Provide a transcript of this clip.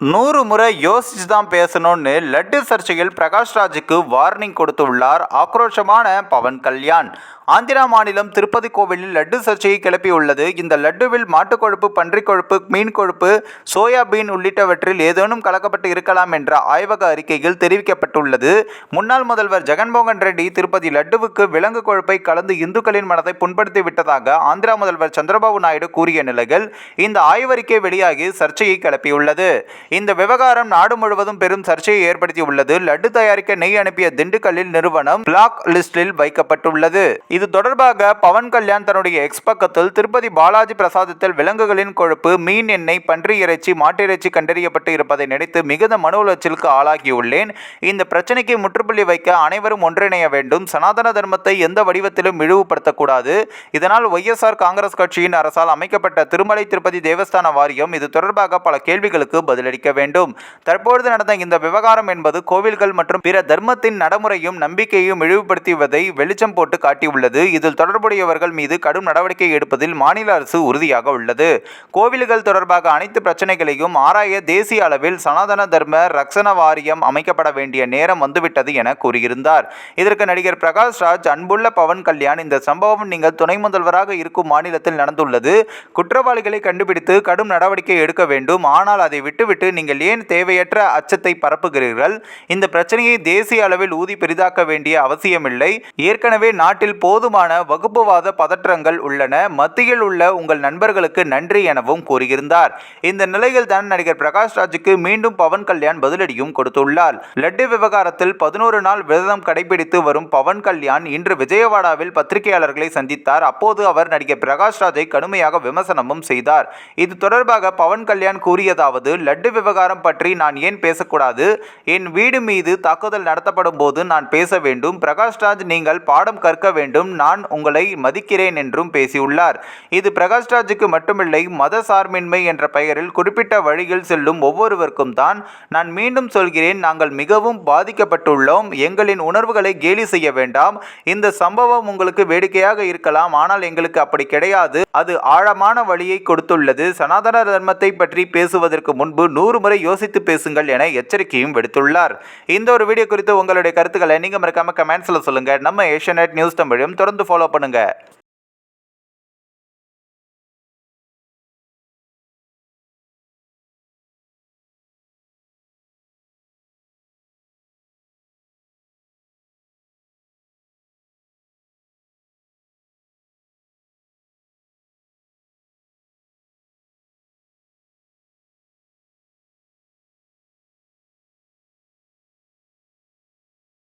நூறு முறை யோசிச்சு தான் பேசணும்னு லட்டு சர்ச்சையில் பிரகாஷ்ராஜுக்கு வார்னிங் கொடுத்துள்ளார் ஆக்ரோஷமான பவன் கல்யாண். ஆந்திரா மாநிலம் திருப்பதி கோவிலில் லட்டு சர்ச்சையை கிளப்பியுள்ளது. இந்த லட்டுவில் மாட்டுக் கொழுப்பு பன்றிக் கொழுப்பு மீன் கொழுப்பு சோயாபீன் உள்ளிட்டவற்றில் ஏதேனும் கலக்கப்பட்டு இருக்கலாம் என்ற ஆய்வக அறிக்கையில் தெரிவிக்கப்பட்டுள்ளது. முன்னாள் முதல்வர் ஜெகன்மோகன் ரெட்டி திருப்பதி லட்டுவுக்கு விலங்கு கொழுப்பை கலந்து இந்துக்களின் மனதை புண்படுத்தி விட்டதாக ஆந்திரா முதல்வர் சந்திரபாபு நாயுடு கூறிய நிலையில் இந்த ஆய்வறிக்கை வெளியாகி சர்ச்சையை கிளப்பியுள்ளது. இந்த விவகாரம் நாடு முழுவதும் பெரும் சர்ச்சையை ஏற்படுத்தியுள்ளது. லட்டு தயாரிக்க நெய் அனுப்பிய திண்டுக்கல்லில் நிறுவனம் பிளாக் லிஸ்டில் வைக்கப்பட்டுள்ளது. இது தொடர்பாக பவன் கல்யாண் தன்னுடைய எக்ஸ் பக்கத்தில் திருப்பதி பாலாஜி பிரசாதத்தில் விலங்குகளின் கொழுப்பு மீன் எண்ணெய் பன்றி இறைச்சி மாட்டிறைச்சி கண்டறியப்பட்டு இருப்பதை நினைத்து மிகுந்த மன உளைச்சலுக்கு ஆளாகியுள்ளேன். இந்த பிரச்சனைக்கு முற்றுப்புள்ளி வைக்க அனைவரும் ஒன்றிணைய வேண்டும். சனாதன தர்மத்தை எந்த வடிவத்திலும் இழிவுபடுத்தக்கூடாது. இதனால் ஒய்எஸ்ஆர் காங்கிரஸ் கட்சியின் அரசால் அமைக்கப்பட்ட திருமலை திருப்பதி தேவஸ்தான வாரியம் இது தொடர்பாக பல கேள்விகளுக்கு பதிலளிக்க வேண்டும். தற்பொழுது நடந்த இந்த விவகாரம் என்பது கோவில்கள் மற்றும் பிற தர்மத்தின் நடைமுறையும் நம்பிக்கையும் இழிவுபடுத்துவதை வெளிச்சம் போட்டு காட்டியுள்ளது. இதில் தொடர்புடையவர்கள் மீது கடும் நடவடிக்கை எடுப்பதில் மாநில அரசு உறுதியாக உள்ளது. கோவில்கள் தொடர்பாக அனைத்து பிரச்சனைகளையும் ஆராய தேசிய அளவில் சனாதன தர்ம ரக்ஷண வாரியம் அமைக்கப்பட வேண்டிய நேரம் வந்துவிட்டது என கூறியிருந்தார். இதற்கு நடிகர் பிரகாஷ் ராஜ் அன்புள்ள பவன் கல்யாண் இந்த சம்பவம் நீங்கள் துணை முதல்வராக இருக்கும் மாநிலத்தில் நடந்துள்ளது. குற்றவாளிகளை கண்டுபிடித்து கடும் நடவடிக்கை எடுக்க வேண்டும். ஆனால் அதை விட்டுவிட்டு நீங்கள் ஏன் தேவையற்ற அச்சத்தை பரப்புகிறீர்கள்? இந்த பிரச்சனையை தேசிய அளவில் ஊதி பெரிதாக்க வேண்டிய அவசியமில்லை. ஏற்கனவே நாட்டில் போதுமான வகுப்புவாத பதற்றங்கள் உள்ளன. மத்தியில் உள்ள உங்கள் நண்பர்களுக்கு நன்றி எனவும் கூறியிருந்தார். இந்த நிலையில் தான் நடிகர் பிரகாஷ் ராஜுக்கு மீண்டும் பவன் கல்யாண் பதிலடியும் கொடுத்துள்ளார். லட்டு விவகாரத்தில் பதினோரு நாள் விரதம் கடைபிடித்து வரும் பவன் கல்யாண் இன்று விஜயவாடாவில் பத்திரிகையாளர்களை சந்தித்தார். அப்போது அவர் நடிகர் பிரகாஷ் ராஜை கடுமையாக விமர்சனமும் செய்தார். இது தொடர்பாக பவன் கல்யாண் கூறியதாவது லட்டு விவகாரம் பற்றி நான் ஏன் பேசக்கூடாது? என் வீடு மீது தாக்குதல் நடத்தப்படும் போது நான் பேச வேண்டும். பிரகாஷ் ராஜ் நீங்கள் பாடம் கற்க வேண்டும். நான் உங்களை மதிக்கிறேன் என்றும் பேசியுள்ளார். இது பிரகாஷ் ராஜுக்கு மட்டுமில்லை மத சார்பின்மை என்ற பெயரில் குறிப்பிட்ட வழியில் செல்லும் ஒவ்வொருவருக்கும் தான். நான் மீண்டும் சொல்கிறேன் நாங்கள் மிகவும் பாதிக்கப்பட்டுள்ளோம். எங்களின் உணர்வுகளை கேலி செய்ய வேண்டாம். இந்த சம்பவம் உங்களுக்கு வேடிக்கையாக இருக்கலாம். ஆனால் எங்களுக்கு அப்படி கிடையாது. அது ஆழமான வழியை கொடுத்துள்ளது. சனாதன தர்மத்தை பற்றி பேசுவதற்கு முன்பு நூறு முறை யோசித்து பேசுங்கள் என எச்சரிக்கையும் விடுத்துள்ளார். இந்த ஒரு வீடியோ குறித்து உங்களுடைய கருத்துக்களை நீங்கள் மறக்காமல் கமெண்ட்ஸில் சொல்லுங்கள் நம்ம ஏஷியநெட் நியூஸ் தமிழையும் தொடர்ந்து ஃபாலோ பண்ணுங்கள்